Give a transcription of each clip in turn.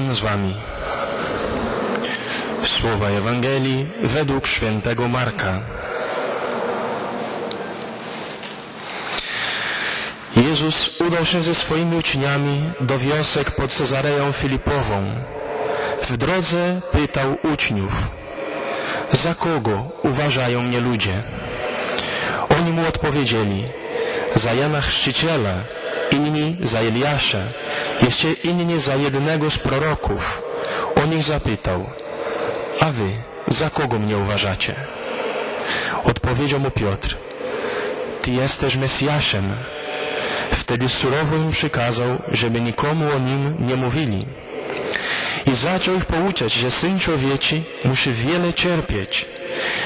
Pan z wami. Słowa Ewangelii według świętego Marka. Jezus udał się ze swoimi uczniami do wiosek pod Cezareją Filipową. W drodze pytał uczniów, za kogo uważają mnie ludzie? Oni mu odpowiedzieli, za Jana Chrzciciela, inni za Eliasza, jeszcze inni za jednego z proroków. On ich zapytał, a wy za kogo mnie uważacie? Odpowiedział mu Piotr, ty jesteś Mesjaszem. Wtedy surowo im przykazał, żeby nikomu o nim nie mówili. I zaczął ich pouczać, że Syn Człowieczy musi wiele cierpieć,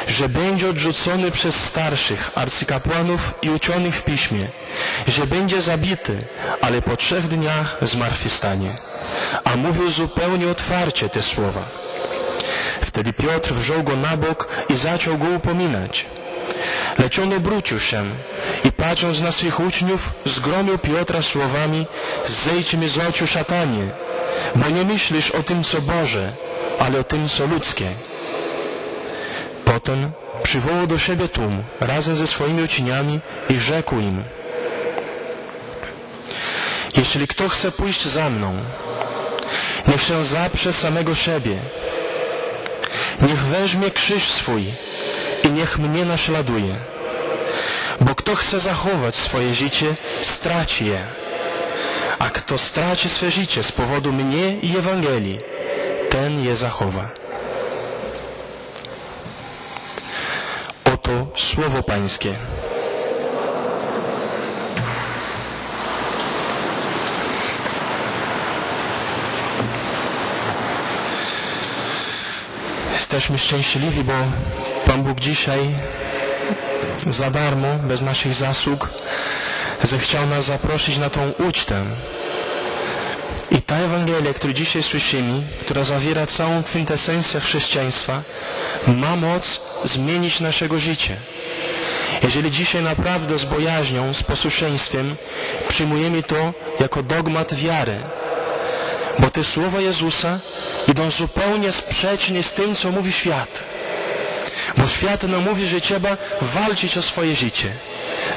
że będzie odrzucony przez starszych, arcykapłanów i uczonych w piśmie, że będzie zabity, ale po trzech dniach zmartwychwstanie. A mówił zupełnie otwarcie te słowa. Wtedy Piotr wziął go na bok i zaczął go upominać. Lecz on obrócił się i patrząc na swych uczniów, zgromił Piotra słowami Zejdź mi z oczu szatanie, bo nie myślisz o tym, co Boże, ale o tym, co ludzkie. Potem przywołał do siebie tłum razem ze swoimi uczniami i rzekł im Jeśli kto chce pójść za mną, niech się zaprze samego siebie, niech weźmie krzyż swój i niech mnie naśladuje. Bo kto chce zachować swoje życie, straci je. A kto straci swe życie z powodu mnie i Ewangelii, ten je zachowa. Oto słowo Pańskie. Jesteśmy szczęśliwi, bo Pan Bóg dzisiaj za darmo, bez naszych zasług, zechciał nas zaprosić na tą ucztę. I ta Ewangelia, którą dzisiaj słyszymy, która zawiera całą kwintesencję chrześcijaństwa, ma moc zmienić naszego życia. Jeżeli dzisiaj naprawdę z bojaźnią, z posłuszeństwem przyjmujemy to jako dogmat wiary, bo te słowa Jezusa idą zupełnie sprzecznie z tym, co mówi świat. Bo świat nam mówi, że trzeba walczyć o swoje życie.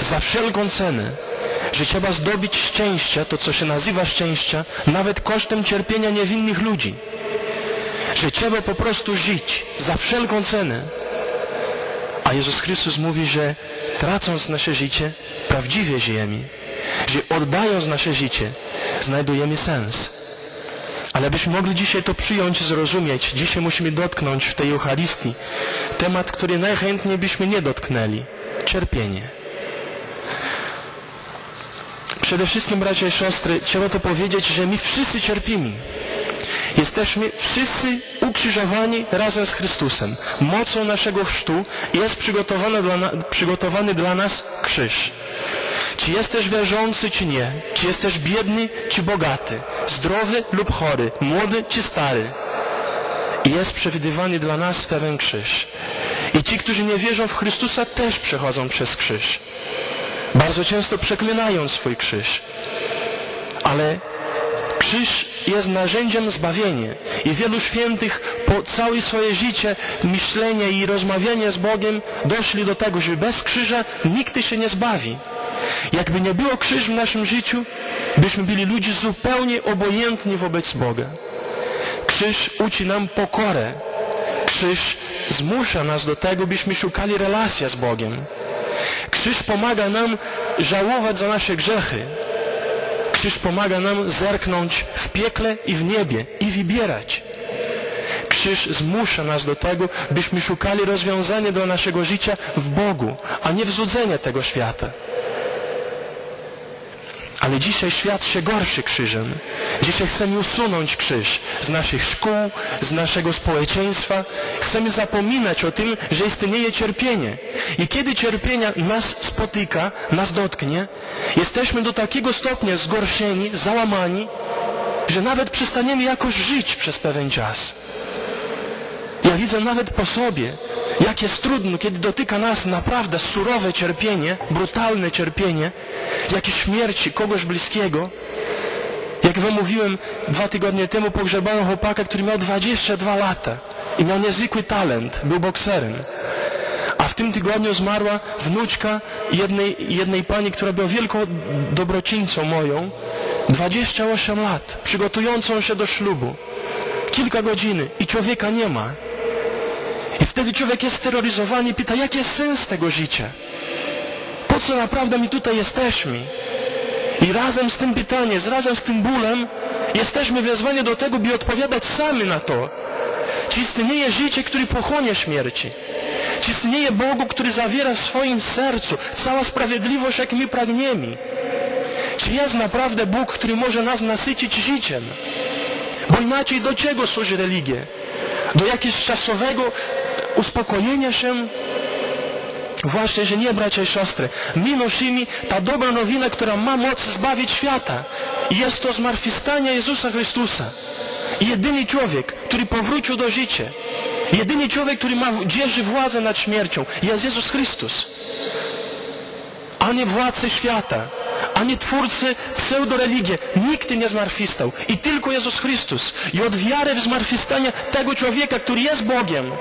Za wszelką cenę. Że trzeba zdobyć szczęście, to co się nazywa szczęście, nawet kosztem cierpienia niewinnych ludzi. Że trzeba po prostu żyć za wszelką cenę. A Jezus Chrystus mówi, że tracąc nasze życie, prawdziwie żyjemy. Że oddając nasze życie, znajdujemy sens. Ale byśmy mogli dzisiaj to przyjąć, zrozumieć, dzisiaj musimy dotknąć w tej Eucharystii temat, który najchętniej byśmy nie dotknęli. Cierpienie. Przede wszystkim, bracia i siostry, trzeba to powiedzieć, że my wszyscy cierpimy. Jesteśmy wszyscy ukrzyżowani razem z Chrystusem. Mocą naszego chrztu jest przygotowany dla, na, przygotowany dla nas krzyż. Czy jesteś wierzący, czy nie? Czy jesteś biedny, czy bogaty? Zdrowy lub chory? Młody, czy stary? Jest przewidywany dla nas pewien krzyż. I ci, którzy nie wierzą w Chrystusa, też przechodzą przez krzyż. Bardzo często przeklinają swój krzyż. Ale krzyż jest narzędziem zbawienia. I wielu świętych po całe swoje życie, myślenie i rozmawianie z Bogiem doszli do tego, że bez krzyża nikt się nie zbawi. Jakby nie było krzyż w naszym życiu, byśmy byli ludzie zupełnie obojętni wobec Boga. Krzyż uczy nam pokorę. Krzyż zmusza nas do tego, byśmy szukali relacji z Bogiem. Krzyż pomaga nam żałować za nasze grzechy. Krzyż pomaga nam zerknąć w piekle i w niebie i wybierać. Krzyż zmusza nas do tego, byśmy szukali rozwiązania dla naszego życia w Bogu, a nie w złudzenia tego świata. Ale dzisiaj świat się gorszy krzyżem. Dzisiaj chcemy usunąć krzyż z naszych szkół, z naszego społeczeństwa. Chcemy zapominać o tym, że istnieje cierpienie. I kiedy cierpienia nas spotyka, nas dotknie, jesteśmy do takiego stopnia zgorszeni, załamani, że nawet przestaniemy jakoś żyć przez pewien czas. Ja widzę nawet po sobie, jak jest trudno, kiedy dotyka nas naprawdę surowe cierpienie, brutalne cierpienie, jakieś śmierci kogoś bliskiego, Jak wam mówiłem, dwa tygodnie temu pogrzebano chłopaka, który miał 22 lata i miał niezwykły talent, był bokserem. A w tym tygodniu zmarła wnuczka jednej, jednej pani, która była wielką dobroczyńcą moją, 28 lat, przygotującą się do ślubu. Kilka godzin i człowieka nie ma. I wtedy człowiek jest steroryzowany i pyta, jaki jest sens tego życia? Co naprawdę my tutaj jesteśmy? I razem z tym pytaniem, razem z tym bólem jesteśmy wezwani do tego, by odpowiadać sami na to. Czy istnieje życie, które pochłonie śmierci? Czy istnieje Bogu, który zawiera w swoim sercu cała sprawiedliwość, jak my pragniemy? Czy jest naprawdę Bóg, który może nas nasycić życiem? Bo inaczej do czego służy religia? Do jakiegoś czasowego uspokojenia się? Właśnie, że nie, bracia i siostry. Nosimy ta dobra nowina, która ma moc zbawić świata. Jest to zmartwychwstanie Jezusa Chrystusa. Jedyny człowiek, który powrócił do życia. Jedyny człowiek, który ma, dzierży władzę nad śmiercią, jest Jezus Chrystus. A nie władcy świata, a nie twórcy pseudoreligii. Nikt nie zmartwychwstał. I tylko Jezus Chrystus. I od wiary w zmartwychwstanie tego człowieka, który jest Bogiem,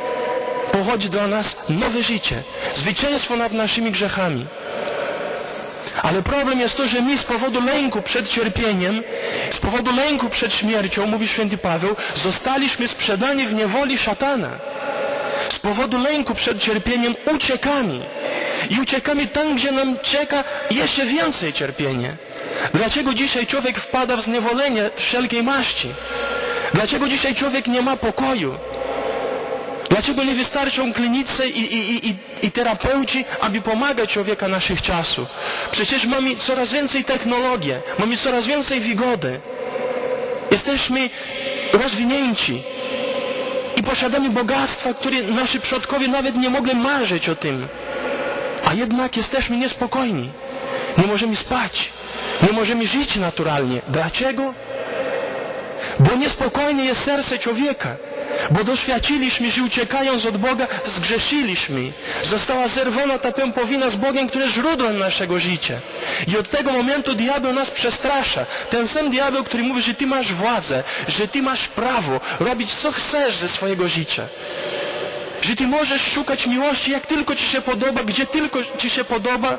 pochodzi dla nas nowe życie, zwycięstwo nad naszymi grzechami. Ale problem jest to, że my z powodu lęku przed cierpieniem, z powodu lęku przed śmiercią, mówi święty Paweł, zostaliśmy sprzedani w niewoli szatana. Z powodu lęku przed cierpieniem uciekamy. I uciekamy tam, gdzie nam czeka jeszcze więcej cierpienia. Dlaczego dzisiaj człowiek wpada w zniewolenie wszelkiej maści? Dlaczego dzisiaj człowiek nie ma pokoju? Dlaczego nie wystarczą klinicy i, i, i, i terapeuci, aby pomagać człowieka naszych czasów? Przecież mamy coraz więcej technologii, mamy coraz więcej wygody. Jesteśmy rozwinięci i posiadamy bogactwa, które nasi przodkowie nawet nie mogli marzyć o tym. A jednak jesteśmy niespokojni. Nie możemy spać. Nie możemy żyć naturalnie. Dlaczego? Bo niespokojne jest serce człowieka. Bo doświadczyliśmy, że uciekając od Boga, zgrzeszyliśmy. Została zerwana ta pępowina z Bogiem, który jest źródłem naszego życia. I od tego momentu diabeł nas przestrasza. Ten sam diabeł, który mówi, że ty masz władzę, że ty masz prawo robić co chcesz ze swojego życia. Że ty możesz szukać miłości, jak tylko ci się podoba, gdzie tylko ci się podoba.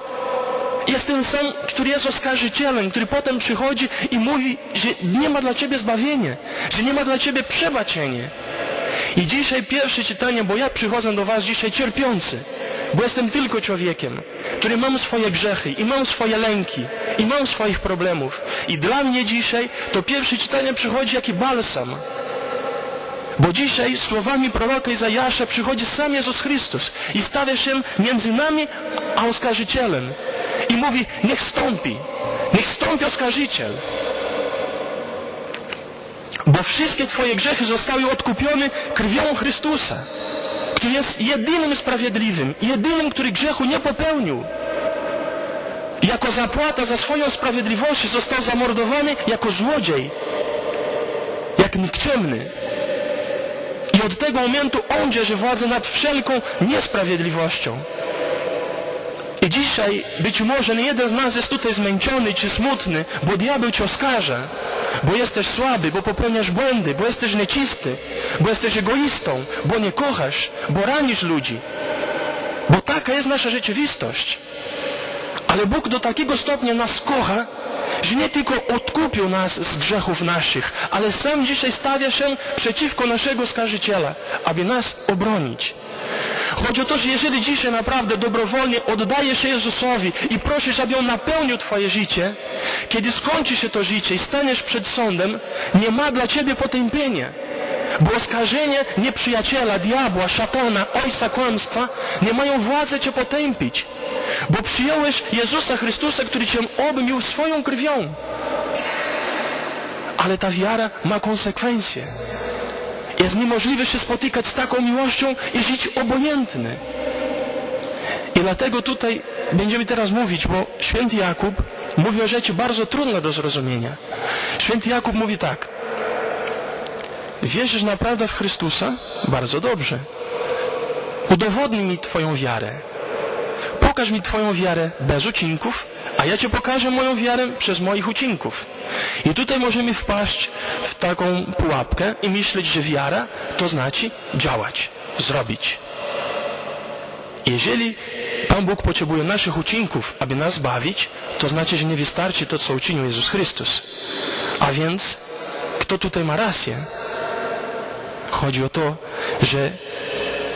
Jest ten sam, który jest oskarżycielem, który potem przychodzi i mówi, że nie ma dla ciebie zbawienia, że nie ma dla ciebie przebaczenia. I dzisiaj pierwsze czytanie, bo ja przychodzę do was dzisiaj cierpiący, bo jestem tylko człowiekiem, który mam swoje grzechy i mam swoje lęki i mam swoich problemów. I dla mnie dzisiaj to pierwsze czytanie przychodzi jak balsam. Bo dzisiaj słowami proroka Izajasza przychodzi sam Jezus Chrystus i stawia się między nami a oskarżycielem. I mówi, niech stąpi, niech stąpi oskarżyciel. Bo wszystkie Twoje grzechy zostały odkupione krwią Chrystusa, który jest jedynym sprawiedliwym, jedynym, który grzechu nie popełnił. Jako zapłata za swoją sprawiedliwość został zamordowany jako złodziej, jak nikczemny. I od tego momentu On dzierży władzę nad wszelką niesprawiedliwością. I dzisiaj być może nie jeden z nas jest tutaj zmęczony czy smutny, bo diabeł cię oskarża, bo jesteś słaby, bo popełniasz błędy, bo jesteś nieczysty, bo jesteś egoistą, bo nie kochasz, bo ranisz ludzi. Bo taka jest nasza rzeczywistość. Ale Bóg do takiego stopnia nas kocha, że nie tylko odkupił nas z grzechów naszych, ale sam dzisiaj stawia się przeciwko naszego skarżyciela, aby nas obronić. Chodzi o to, że jeżeli dzisiaj naprawdę dobrowolnie oddajesz się Jezusowi i prosisz, aby On napełnił Twoje życie, kiedy skończy się to życie i staniesz przed sądem, nie ma dla Ciebie potępienia. Bo oskarżenie nieprzyjaciela, diabła, szatana, ojca kłamstwa nie mają władzy Cię potępić. Bo przyjąłeś Jezusa Chrystusa, który Cię obmył swoją krwią. Ale ta wiara ma konsekwencje. Jest niemożliwe się spotykać z taką miłością i żyć obojętny. I dlatego tutaj będziemy teraz mówić, bo święty Jakub mówi o rzeczy bardzo trudne do zrozumienia. Święty Jakub mówi tak. Wierzysz naprawdę w Chrystusa? Bardzo dobrze. Udowodnij mi Twoją wiarę. Pokaż mi Twoją wiarę bez uczynków, a ja Ci pokażę moją wiarę przez moich uczynków. I tutaj możemy wpaść w taką pułapkę i myśleć, że wiara to znaczy działać, zrobić. Jeżeli Pan Bóg potrzebuje naszych uczynków, aby nas zbawić, to znaczy, że nie wystarczy to, co uczynił Jezus Chrystus. A więc, kto tutaj ma rację? Chodzi o to, że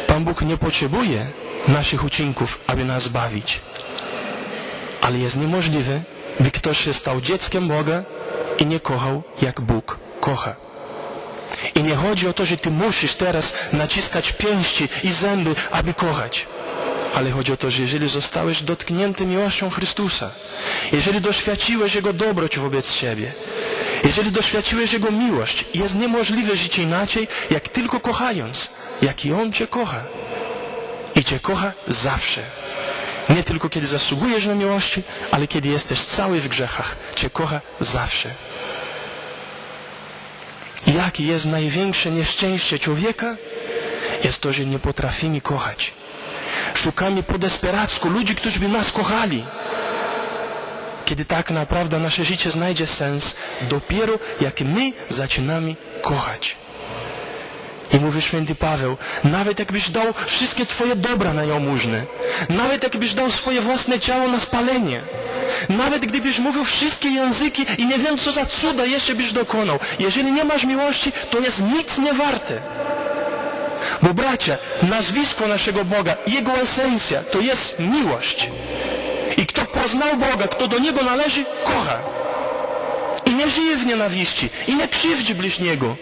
Pan Bóg nie potrzebuje naszych uczynków, aby nas zbawić. Ale jest niemożliwe, by ktoś się stał dzieckiem Boga i nie kochał, jak Bóg kocha. I nie chodzi o to, że ty musisz teraz naciskać pięści i zęby, aby kochać. Ale chodzi o to, że jeżeli zostałeś dotknięty miłością Chrystusa, jeżeli doświadczyłeś Jego dobroć wobec siebie, jeżeli doświadczyłeś Jego miłość, jest niemożliwe żyć inaczej, jak tylko kochając, jak i On Cię kocha. I Cię kocha zawsze. Nie tylko kiedy zasługujesz na miłości, ale kiedy jesteś cały w grzechach. Cię kocha zawsze. Jakie jest największe nieszczęście człowieka? Jest to, że nie potrafimy kochać. Szukamy po desperacku ludzi, którzy by nas kochali. Kiedy tak naprawdę nasze życie znajdzie sens, dopiero jak my zaczynamy kochać. I mówi święty Paweł, nawet jakbyś dał wszystkie twoje dobra na jałmużnę, nawet jakbyś dał swoje własne ciało na spalenie, nawet gdybyś mówił wszystkie języki i nie wiem co za cuda jeszcze byś dokonał, jeżeli nie masz miłości, to jest nic nie warte. Bo bracia, nazwisko naszego Boga, Jego esencja to jest miłość. I kto poznał Boga, kto do Niego należy, kocha. I nie żyje w nienawiści, i nie krzywdzi bliźniego,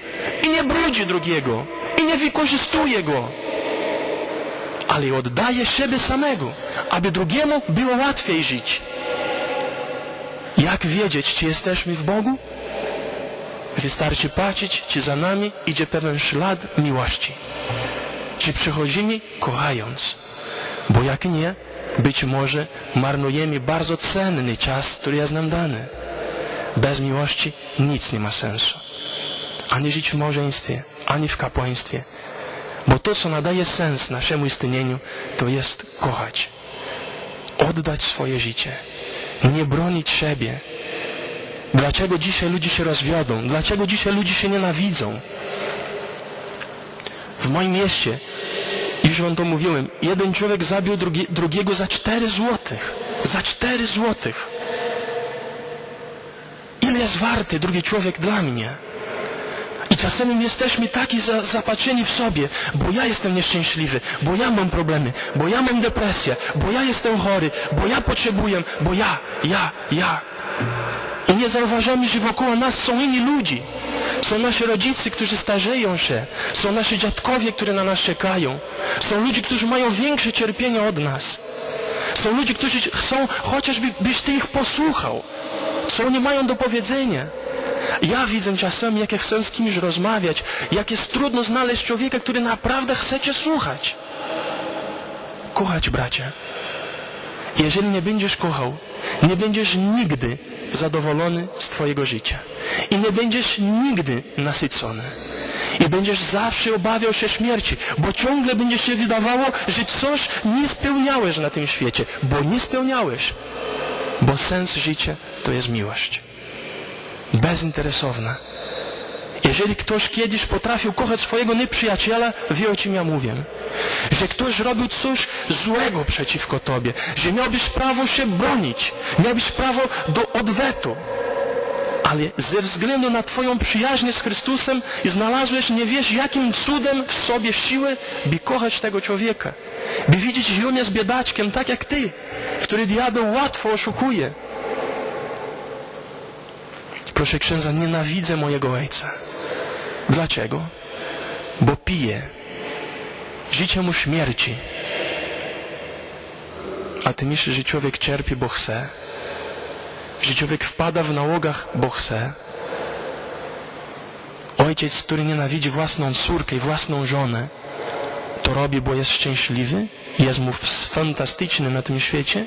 i nie brudzi drugiego, nie wykorzystuje go. Ale oddaje siebie samego, aby drugiemu było łatwiej żyć. Jak wiedzieć, czy jesteśmy w Bogu? Wystarczy patrzeć, czy za nami idzie pewien ślad miłości. Czy przychodzimy kochając? Bo jak nie, być może marnujemy bardzo cenny czas, który jest nam dany. Bez miłości nic nie ma sensu. Ani żyć w małżeństwie, ani w kapłaństwie. Bo to, co nadaje sens naszemu istnieniu, to jest kochać. Oddać swoje życie. Nie bronić siebie. Dlaczego dzisiaj ludzie się rozwiodą? Dlaczego dzisiaj ludzie się nienawidzą? W moim mieście, już wam to mówiłem, jeden człowiek zabił drugi, drugiego za cztery złotych. Za cztery złotych. Ile jest warty drugi człowiek dla mnie? I czasem jesteśmy taki za, zapatrzeni w sobie, bo ja jestem nieszczęśliwy, bo ja mam problemy, bo ja mam depresję, bo ja jestem chory, bo ja potrzebuję, bo ja, ja, ja. I nie zauważamy, że wokół nas są inni ludzi. Są nasi rodzice, którzy starzeją się. Są nasi dziadkowie, którzy na nas czekają. Są ludzie, którzy mają większe cierpienie od nas. Są ludzie, którzy chcą chociażby, byś Ty ich posłuchał. Co oni mają do powiedzenia. Ja widzę czasami, jak ja chcę z kimś rozmawiać, jak jest trudno znaleźć człowieka, który naprawdę chce Cię słuchać. Kochać, bracia. Jeżeli nie będziesz kochał, nie będziesz nigdy zadowolony z Twojego życia. I nie będziesz nigdy nasycony. I będziesz zawsze obawiał się śmierci, bo ciągle będzie się wydawało, że coś nie spełniałeś na tym świecie, bo nie spełniałeś. Bo sens życia to jest miłość. Bezinteresowna. Jeżeli ktoś kiedyś potrafił kochać swojego nieprzyjaciela, wie o czym ja mówię. Że ktoś robił coś złego przeciwko tobie, że miałbyś prawo się bronić, miałbyś prawo do odwetu. Ale ze względu na twoją przyjaźń z Chrystusem znalazłeś nie wiesz jakim cudem w sobie siłę, by kochać tego człowieka. By widzieć, że on jest biedaczkiem, tak jak ty, który diabeł łatwo oszukuje. Proszę księdza, nienawidzę mojego ojca. Dlaczego? Bo pije. Życie mu śmierci. A ty myślisz, że człowiek cierpi, bo chce? Że człowiek wpada w nałogach, bo chce? Ojciec, który nienawidzi własną córkę i własną żonę, to robi, bo jest szczęśliwy? Jest mu fantastyczny na tym świecie?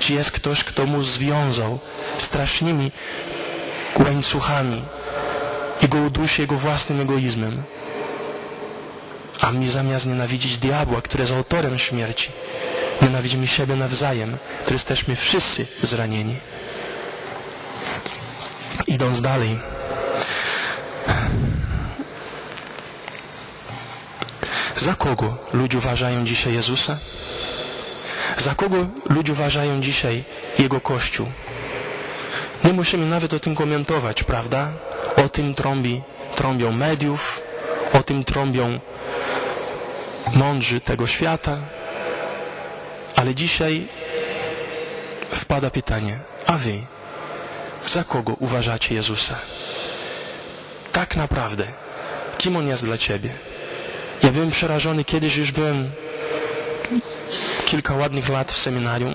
Czy jest ktoś, kto mu związał strasznymi łańcuchami i go udusi jego własnym egoizmem. A my zamiast nienawidzić diabła, który jest autorem śmierci, Nienawidzimy siebie nawzajem, to jesteśmy wszyscy zranieni. Idąc dalej. Za kogo ludzie uważają dzisiaj Jezusa? Za kogo ludzie uważają dzisiaj Jego Kościół? Nie musimy nawet o tym komentować, prawda? O tym trąbi, trąbią mediów, o tym trąbią mądrzy tego świata. Ale dzisiaj wpada pytanie, a wy za kogo uważacie Jezusa? Tak naprawdę, kim On jest dla ciebie? Ja byłem przerażony, kiedyś już byłem kilka ładnych lat w seminarium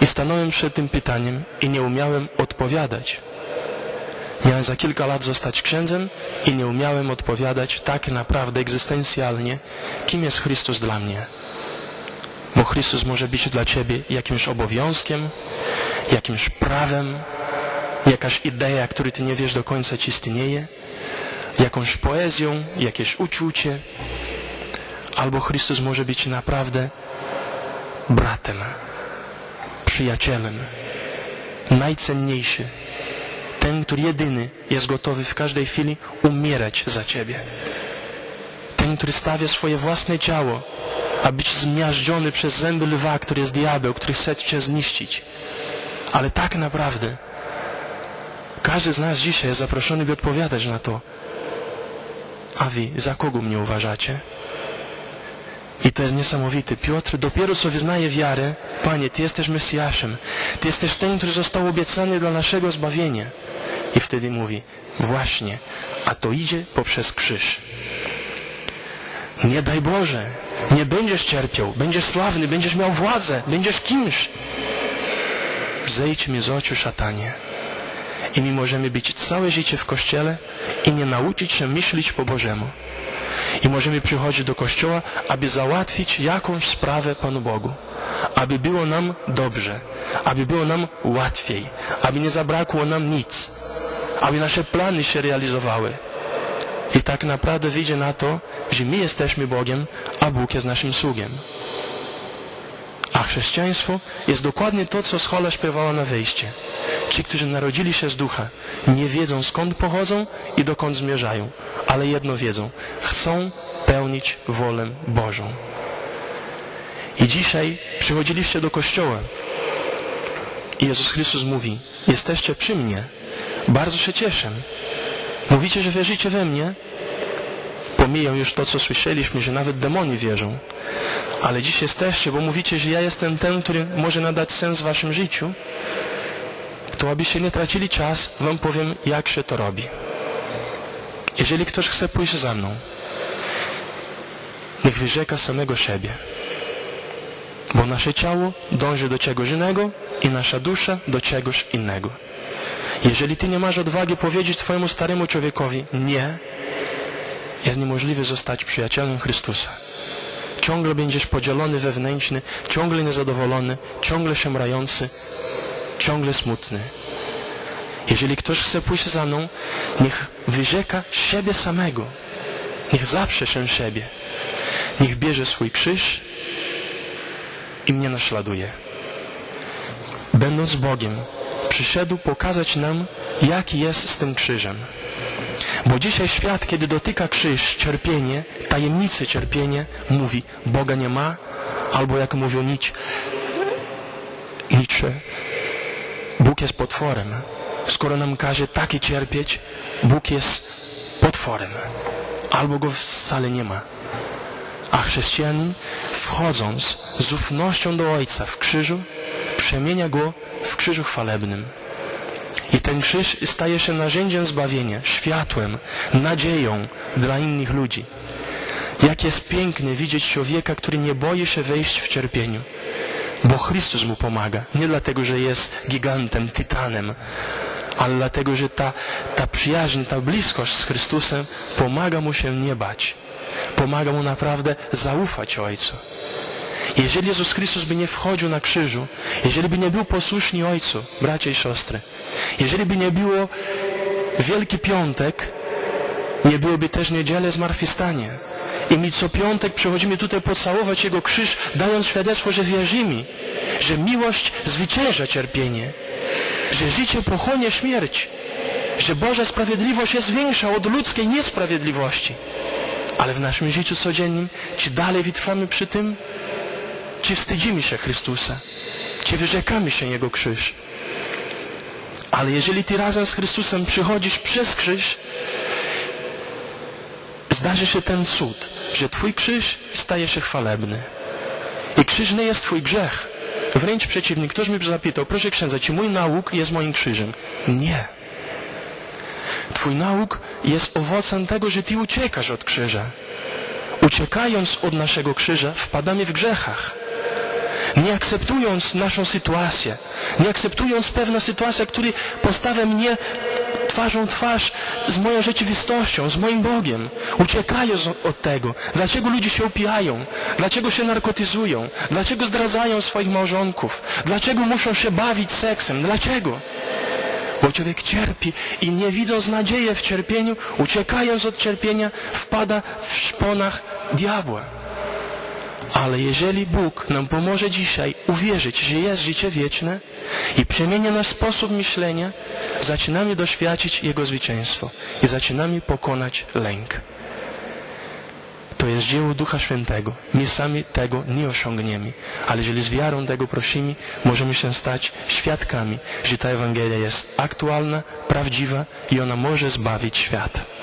i stanąłem przed tym pytaniem i nie umiałem odpowiadać. Miałem za kilka lat zostać księdzem i nie umiałem odpowiadać tak naprawdę egzystencjalnie, kim jest Chrystus dla mnie. Bo Chrystus może być dla ciebie jakimś obowiązkiem, jakimś prawem, jakaś idea, której ty nie wiesz do końca ci istnieje, jakąś poezją, jakieś uczucie, albo Chrystus może być naprawdę bratem, przyjacielem, najcenniejszy, ten, który jedyny jest gotowy w każdej chwili umierać za ciebie. Ten, który stawia swoje własne ciało, a być zmiażdżony przez zęby lwa, który jest diabeł, który chce cię zniszczyć. Ale tak naprawdę każdy z nas dzisiaj jest zaproszony, by odpowiadać na to. A wy, za kogo mnie uważacie? I to jest niesamowite. Piotr dopiero co wyznaje wiarę, Panie, Ty jesteś Mesjaszem. Ty jesteś ten, który został obiecany dla naszego zbawienia. I wtedy mówi, właśnie, a to idzie poprzez krzyż. Nie daj Boże, nie będziesz cierpiał, będziesz sławny, będziesz miał władzę, będziesz kimś. Zejdź mi z oczu, szatanie. I my możemy być całe życie w Kościele i nie nauczyć się myśleć po Bożemu. I możemy przychodzić do Kościoła, aby załatwić jakąś sprawę Panu Bogu. Aby było nam dobrze, aby było nam łatwiej, aby nie zabrakło nam nic, aby nasze plany się realizowały. I tak naprawdę wyjdzie na to, że my jesteśmy Bogiem, a Bóg jest naszym sługiem. A chrześcijaństwo jest dokładnie to, co Schola śpiewała na wejście. Ci, którzy narodzili się z ducha, nie wiedzą skąd pochodzą i dokąd zmierzają, ale jedno wiedzą: chcą pełnić wolę Bożą. I dzisiaj przychodziliście do kościoła i Jezus Chrystus mówi: Jesteście przy mnie, bardzo się cieszę. Mówicie, że wierzycie we mnie? Pomiję już to, co słyszeliśmy, że nawet demoni wierzą. Ale dziś jesteście, bo mówicie, że ja jestem ten, który może nadać sens waszym życiu. To abyście nie tracili czas, wam powiem, jak się to robi. Jeżeli ktoś chce pójść za mną, niech wyrzeka samego siebie. Bo nasze ciało dąży do czegoś innego i nasza dusza do czegoś innego. Jeżeli ty nie masz odwagi powiedzieć twojemu staremu człowiekowi nie, jest niemożliwe zostać przyjacielem Chrystusa. Ciągle będziesz podzielony wewnętrzny, ciągle niezadowolony, ciągle się mrający, ciągle smutny. Jeżeli ktoś chce pójść za mną, niech wyrzeka siebie samego. Niech zaprze się siebie. Niech bierze swój krzyż i mnie naśladuje. Będąc Bogiem, przyszedł pokazać nam, jaki jest z tym krzyżem. Bo dzisiaj świat, kiedy dotyka krzyż, cierpienie, tajemnicy cierpienie, mówi, Boga nie ma, albo jak mówią Nietzsche, Nietzsche Bóg jest potworem. Skoro nam każe takie cierpieć, Bóg jest potworem. Albo go wcale nie ma. A chrześcijanin, wchodząc z ufnością do Ojca w krzyżu, przemienia go w krzyżu chwalebnym. I ten krzyż staje się narzędziem zbawienia, światłem, nadzieją dla innych ludzi. Jak jest piękne widzieć człowieka, który nie boi się wejść w cierpieniu, bo Chrystus mu pomaga. Nie dlatego, że jest gigantem, tytanem, ale dlatego, że ta, ta przyjaźń, ta bliskość z Chrystusem pomaga mu się nie bać. Pomaga mu naprawdę zaufać Ojcu. Jeżeli Jezus Chrystus by nie wchodził na krzyżu, jeżeli by nie był posłuszny Ojcu, bracia i siostry, jeżeli by nie było Wielki Piątek, nie byłoby też niedzielę zmartwychwstania. I my co piątek przychodzimy tutaj pocałować Jego krzyż, dając świadectwo, że wierzymy, że miłość zwycięża cierpienie, że życie pochłonie śmierć, że Boża sprawiedliwość jest większa od ludzkiej niesprawiedliwości. Ale w naszym życiu codziennym, czy dalej wytrwamy przy tym, czy wstydzimy się Chrystusa, czy wyrzekamy się Jego krzyż. Ale jeżeli Ty razem z Chrystusem przychodzisz przez krzyż, zdarzy się ten cud, że Twój krzyż staje się chwalebny. I krzyż nie jest Twój grzech. Wręcz przeciwnie, ktoś mi zapytał, proszę księdza, czy mój nauk jest moim krzyżem? Nie. Twój nauk jest owocem tego, że Ty uciekasz od krzyża. Uciekając od naszego krzyża, wpadamy w grzechach. Nie akceptując naszą sytuację, nie akceptując pewne sytuacje, które postawia mnie twarzą twarz z moją rzeczywistością, z moim Bogiem. Uciekając od- od tego. Dlaczego ludzie się upijają? Dlaczego się narkotyzują? Dlaczego zdradzają swoich małżonków? Dlaczego muszą się bawić seksem? Dlaczego? Bo człowiek cierpi i nie widząc nadziei w cierpieniu, uciekając od cierpienia, wpada w szponach diabła. Ale jeżeli Bóg nam pomoże dzisiaj uwierzyć, że jest życie wieczne i przemienia nasz sposób myślenia, zaczynamy doświadczyć Jego zwycięstwo i zaczynamy pokonać lęk. To jest dzieło Ducha Świętego. My sami tego nie osiągniemy, ale jeżeli z wiarą tego prosimy, możemy się stać świadkami, że ta Ewangelia jest aktualna, prawdziwa i ona może zbawić świat.